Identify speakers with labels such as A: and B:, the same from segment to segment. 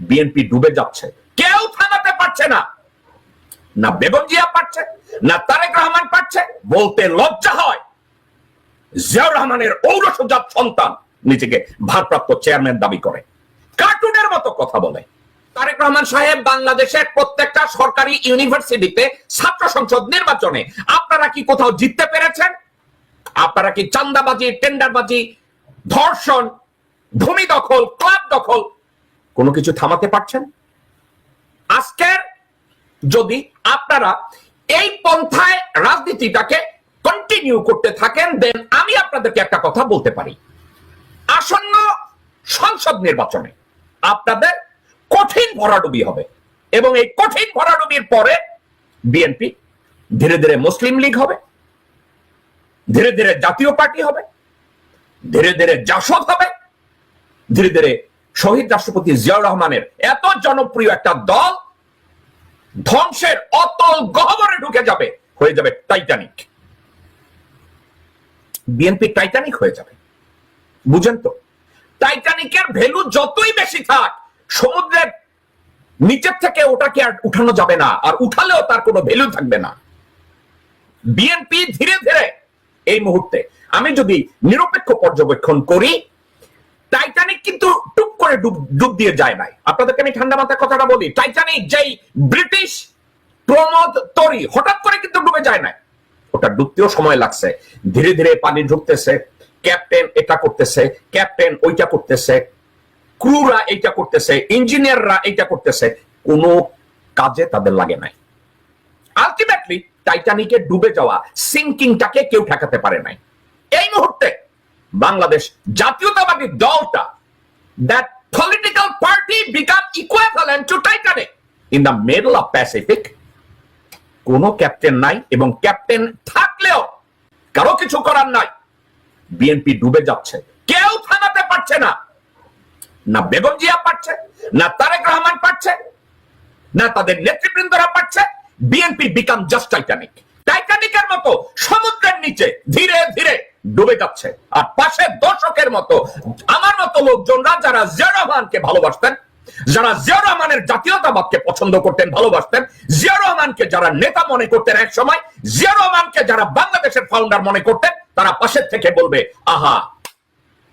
A: BNP ডুবে যাচ্ছে। কেউ থামাতে পারছে না। না বেগম জিয়া পারছে, না তারেক রহমান পারছে, বলতে লজ্জা হয়। জিয়াউর রহমানের ঔরসজাত সন্তান নিজেকে ভারপ্রাপ্ত চেয়ারম্যান দাবি করে। কার্টুনের মতো কথা বলে। তারেক রহমান সাহেব বাংলাদেশের প্রত্যেকটা সরকারি ইউনিভার্সিটিতে ছাত্র সংসদ নির্বাচনে আপনারা কি কোথাও জিততে পেরেছেন? আপনারা কি চান্দাবাজি টেন্ডারবাজি, ধর্ষণ, ভূমি দখল, ক্লাব দখল কোনো কিছু থামাতে পারছেন? আজকের যদি আপনারা এই পন্থায় রাজনীতিটাকে কন্টিনিউ করতে থাকেন দেন আমি আপনাদেরকে একটা কথা বলতে পারি। আসন্ন সংসদ নির্বাচনে আপনাদের কঠিন ভরাডুবি হবে এবং এই কঠিন ভরাডুবির পরে বিএনপি ধীরে ধীরে মুসলিম লীগ হবে, ধীরে ধীরে জাতীয় পার্টি হবে, ধীরে ধীরে জাসদ হবে, ধীরে ধীরে শহীদ রাষ্ট্রপতি জিয়াউর রহমানের এত জনপ্রিয় একটা দল ধ্বংসের অতল গহবরে ঢুকে যাবে, হয়ে যাবে টাইটানিক বিএনপি টাইটানিক হয়ে যাবে। বুঝেন তো? টাইটানিকের ভ্যালু যতই বেশি থাক, সমুদ্রের নিচের থেকে ওটাকে আর উঠানো যাবে না, আর উঠালেও তার কোনো ভ্যালু থাকবে না। বিএনপি ধীরে ধীরে এই মুহূর্তে, আমি যদি নিরপেক্ষ পর্যবেক্ষণ করি টাইটানিক কিন্তু টুক করে ডুব ডুব দিয়ে যায় নাই আপনাদেরকে আমি ঠান্ডা মাথায় কথাটা বলি টাইটানিক যেই ব্রিটিশ প্রমোদ তরি, হঠাৎ করে কিন্তু ডুবে যায় নাই। ওটা ডুবতেও সময় লাগছে। ধীরে ধীরে পানি ঢুকতেছে, ক্যাপ্টেন এটা করতেছে, ক্যাপ্টেন ওইটা করতেছে, ক্রুরা এইটা করতেছে, ইঞ্জিনিয়াররা এইটা করতেছে, কোনো কাজে তাদের লাগে নাই। আলটিমেটলি টাইটানিকে ডুবে যাওয়া সিঙ্কিংটাকে কেউ ঠেকাতে পারে নাই। এই মুহূর্তে বাংলাদেশ জাতীয়তাবাদী দলটা that political party become equivalent to Titanic in the middle of Pacific কোনো ক্যাপ্টেন নাই এবং ক্যাপ্টেন থাকলেও কারও কিছু করার নাই। বিএনপি ডুবে যাচ্ছে। কেউ থামাতে পারছে না। না বেগম জিয়া পারছে, না তারেক রহমান পারছে, না তাদের নেতৃবৃন্দরা পারছে। বিএনপি বিকাম জাস্ট টাইটানিক টাইটানিকের মতো সমুদ্রের নিচে ধীরে ধীরে ডুবে যাচ্ছে। আর পাশে দর্শকের মতো, আমার মতো লোকজনরা যারা জিয়া রহমানকে ভালোবাসতেন, যারা জিয়া রহমানের জাতীয়তাবাদকে পছন্দ করতেন, ভালোবাসতেন, জিয়া রহমানকে যারা নেতা মনে করতেন এক সময়, জিয়া রহমানকে যারা বাংলাদেশের ফাউন্ডার মনে করতেন, তারা পাশের থেকে বলবে, আহা,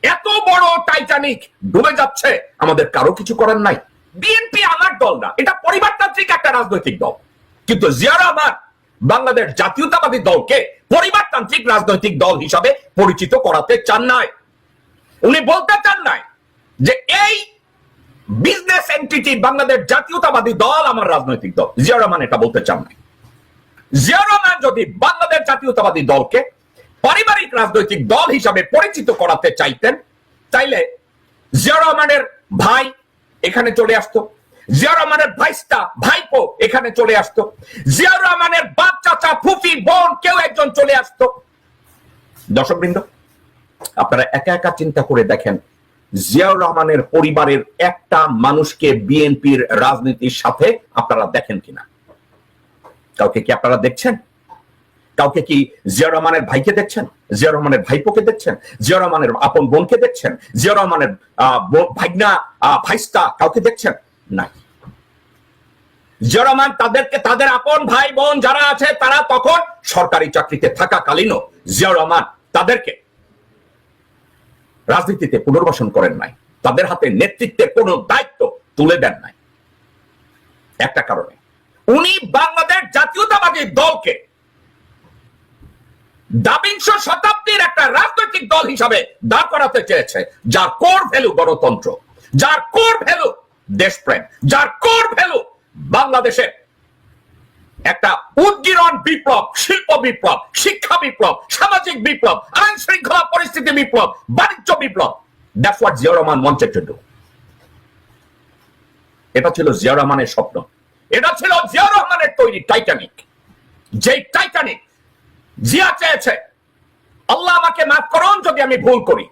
A: এত বড় টাইটানিক ডুবে যাচ্ছে, আমাদের কারও কিছু করার নাই। বিএনপি আমার দল না, এটা পরিবারতান্ত্রিক একটা রাজনৈতিক দল। কিন্তু জিয়া রহমান বাংলাদেশ জাতীয়তাবাদী দলকে পরিবারতান্ত্রিক রাজনৈতিক দল হিসাবে পরিচিত করাতে চান নাই। উনি বলতে চান নাই যে এই বিজনেস এন্টিটি বাংলাদেশ জাতীয়তাবাদী দল আমার রাজনৈতিক দল। জিয়া রহমান এটা বলতে চান নাই। জিয়া রহমান যদি বাংলাদেশ জাতীয়তাবাদী দলকে পারিবারিক রাজনৈতিক দল হিসাবে পরিচিত করাতে চাইতেন, তাইলে জিয়া রহমানের ভাই এখানে চলে আসতো। জিয়া রহমানের ভাইস্তা ভাইপো এখানে চলে আসতো। জিয়া রহমানের বাপ চাচা ফুফি বোন কেউ একজন চলে আসতো। আপনারা একা একা চিন্তা করে দেখেন জিয়াউর রহমানের পরিবারের একটা মানুষকে বিএনপির রাজনীতির সাথে আপনারা দেখেন কিনা? কাউকে কি আপনারা দেখছেন? কাউকে কি জিয়া রহমানের ভাইকে দেখছেন? জিয়া রহমানের ভাইপোকে দেখছেন? জিয়া রহমানের আপন বোনকে দেখছেন? জিয়া রহমানের বোন- ভাইস্তা কাউকে দেখছেন? নাই। জিয়া রহমান তাদেরকে তাদের আপন ভাই বোন যারা আছে, তারা তখন সরকারি চাকরিতে থাকাকালীনও জিয়া রহমান তাদেরকে রাজনীতিতে পুনর্বাসন করেন নাই। তাদের হাতে নেতৃত্বের কোনো দায়িত্ব তুলে দেন নাই। একটা কারণে। উনি বাংলাদেশ জাতীয়তাবাদী দলকে দাবিংশ শতাব্দীর একটা রাজনৈতিক দল হিসাবে দাঁড় করাতে চেয়েছে। যার কোর ভ্যালু গণতন্ত্র, যার কোর ভ্যালু দেশপ্রেম, যার কোর ভ্যালু বাংলাদেশের একটা উদ্গীরণ বিপ্লব, শিল্প বিপ্লব, শিক্ষা বিপ্লব, সামাজিক বিপ্লব আইন শৃঙ্খলা পরিস্থিতি বিপ্লব, বাণিজ্য বিপ্লব। That's Zia Rahman to do এটা ছিল জিয়া রহমানের স্বপ্ন। এটা ছিল জিয়া রহমানের তৈরি টাইটানিক যে টাইটানিক জিয়া চেয়েছে, আল্লাহ আমাকে মাফ করুন যদি আমি ভুল করি।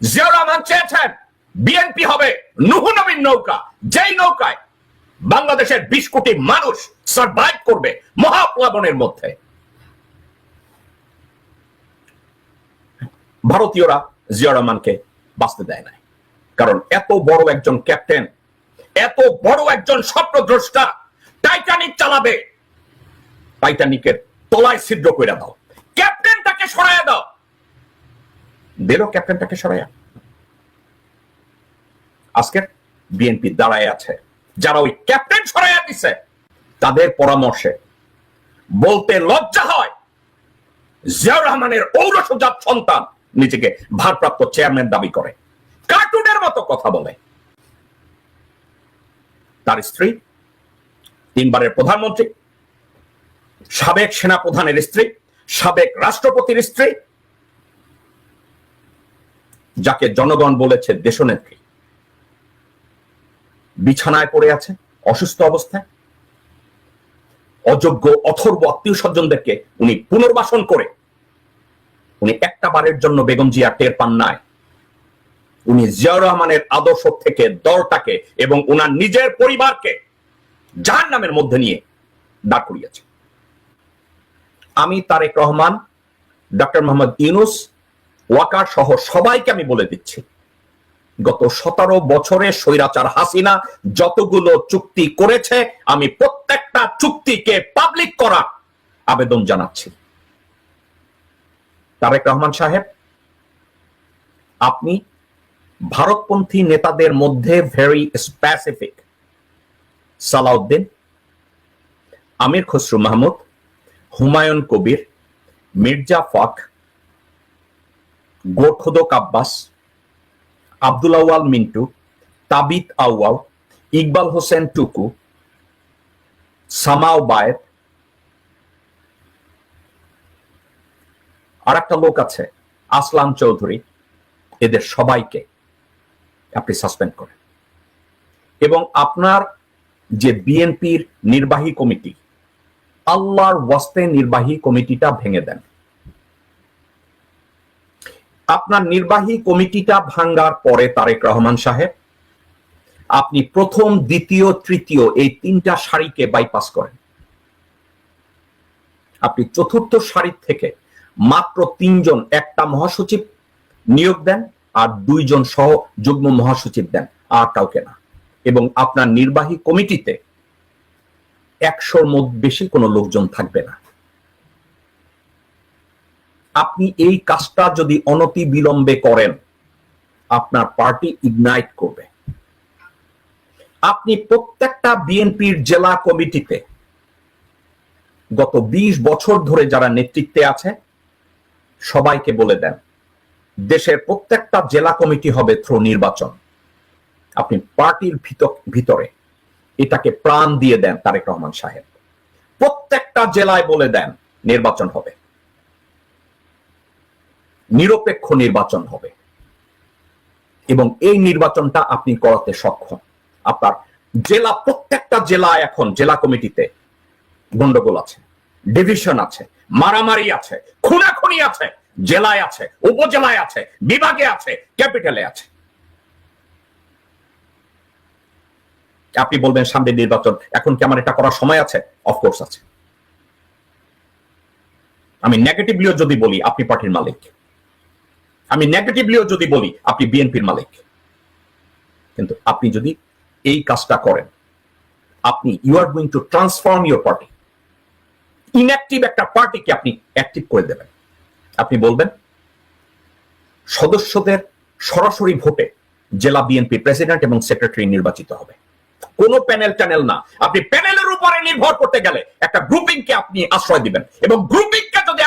A: জিয়া রহমান চেয়েছেন, বিএনপি হবে, নুহু নবীন নৌকা। যেই নৌকায় বাংলাদেশের বিশ কোটি মানুষ সার্ভাইভ করবে মহাপ্লাবনের মধ্যে। ভারতীয়রা জিয়া রহমানকে বাঁচতে দেয় নাই। কারণ এত বড় একজন ক্যাপ্টেন এত বড় একজন স্বপ্নদ্রষ্টা টাইটানিক চালাবে। টাইটানিকের তলায় ছিদ্র করে দাও। ক্যাপ্টেনটাকে সরাইয়া দাও। দিল ক্যাপ্টেনটাকে সরাইয়া। আজকের বিএনপি দাঁড়ায় আছে। যারা ওই ক্যাপ্টেন সরাইয়া দিছে, তাদের পরামর্শে বলতে লজ্জা হয়, জিয়াউর রহমানের ঔরসজাত সন্তান নিজেকে ভারপ্রাপ্ত চেয়ারম্যান দাবি করে। কার্টুনের মতো কথা বলে। তার স্ত্রী, তিনবারের প্রধানমন্ত্রী, সাবেক সেনা প্রধানের স্ত্রী, সাবেক রাষ্ট্রপতির স্ত্রী, যাকে জনগণ বলেছে দেশনেত্রী। বিছানায় পড়ে আছে, অসুস্থ অবস্থায়। অযোগ্য, অথর্ব আত্মীয় স্বজনদেরকে উনি পুনর্বাসন করে উনি একটা বারের জন্য বেগম জিয়া টের পান নাই। উনি জিয়াউর রহমানের আদর্শ থেকে দলটাকে এবং উনার নিজের পরিবারকে জাহান নামের মধ্যে নিয়ে দাঁড় করিয়েছে। আমি তারেক রহমান ডক্টর মোহাম্মদ ইউনুস, ওয়াকার সহ সবাইকে আমি বলে দিচ্ছি গত সতেরো বছরে স্বৈরাচার হাসিনা যতগুলো চুক্তি করেছে, আমি প্রত্যেকটা চুক্তিকে পাবলিক করার আবেদন জানাচ্ছি। তারেক রহমান সাহেব, আপনি ভারতপন্থী নেতাদের মধ্যে ভেরি স্পেসিফিক সালাউদ্দিন, আমির খসরু মাহমুদ, হুমায়ুন কবির, মির্জা ফাক গোরখোদক আব্বাস আব্দুল আওয়াল মিন্টু, তাবিত আউয়াল, ইকবাল হোসেন টুকু, সামাও বায়েত আর একটা লোক আছে, আসলাম চৌধুরী, এদের সবাইকে আপনি সাসপেন্ড করেন। এবং আপনার যে বিএনপির নির্বাহী কমিটি, আল্লাহর ওয়াস্তে নির্বাহী কমিটিটা ভেঙে দেন। আপনার নির্বাহী কমিটিটা ভাঙ্গার পরে তারেক রহমান সাহেব, আপনি প্রথম, দ্বিতীয়, তৃতীয় এই তিনটা সারিকে বাইপাস করেন। আপনি চতুর্থ সারির থেকে মাত্র তিনজন, একটা মহাসচিব নিয়োগ দেন আর দুইজন সহ যুগ্ম মহাসচিব দেন, আর কাউকে না। এবং আপনার নির্বাহী কমিটিতে একশোর মধ্যে বেশি কোনো লোকজন থাকবে না। আপনি এই কাজটা যদি অনতি বিলম্বে করেন, আপনার পার্টি ইগনাইট করবে। আপনি প্রত্যেকটা বিএনপির জেলা কমিটিতে গত ২০ বছর ধরে যারা নেতৃত্বে আছে, সবাইকে বলে দেন, দেশের প্রত্যেকটা জেলা কমিটি হবে থ্রো নির্বাচন। আপনি পার্টির ভিতরে এটাকে প্রাণ দিয়ে দেন তারেক রহমান সাহেব। প্রত্যেকটা জেলায় বলে দেন, নির্বাচন হবে। নিরপেক্ষ নির্বাচন হবে। এবং এই নির্বাচনটা আপনি করাতে সক্ষম। আপনার জেলা, প্রত্যেকটা জেলা এখন, জেলা কমিটিতে গন্ডগোল আছে ডিভিশন আছে, মারামারি আছে, খুনাখুনি আছে, জেলায় আছে, উপজেলায় আছে, বিভাগে আছে ক্যাপিটালে আছে। আপনি বলবেন, সামনে নির্বাচন, এখন কি আমার এটা করার সময় আছে? অফকোর্স আছে। আমি নেগেটিভলিও যদি বলি, আপনি পার্টির মালিক। আমি নেগেটিভলিও যদি বলি, আপনি বিএনপির মালিক। কিন্তু আপনি যদি এই কাজটা করেন, আপনি you are going to transform your party inactive একটা পার্টিকে আপনি অ্যাক্টিভ করে দেবেন। আপনি বলবেন, সদস্যদের সরাসরি ভোটে জেলা বিএনপি প্রেসিডেন্ট এবং সেক্রেটারি নির্বাচিত হবে। কোন প্যানেল ট্যানেল না। আপনি প্যানেলের উপরে নির্ভর করতে গেলে একটা গ্রুপিং কে আপনি আশ্রয় দিবেন এবং গ্রুপিং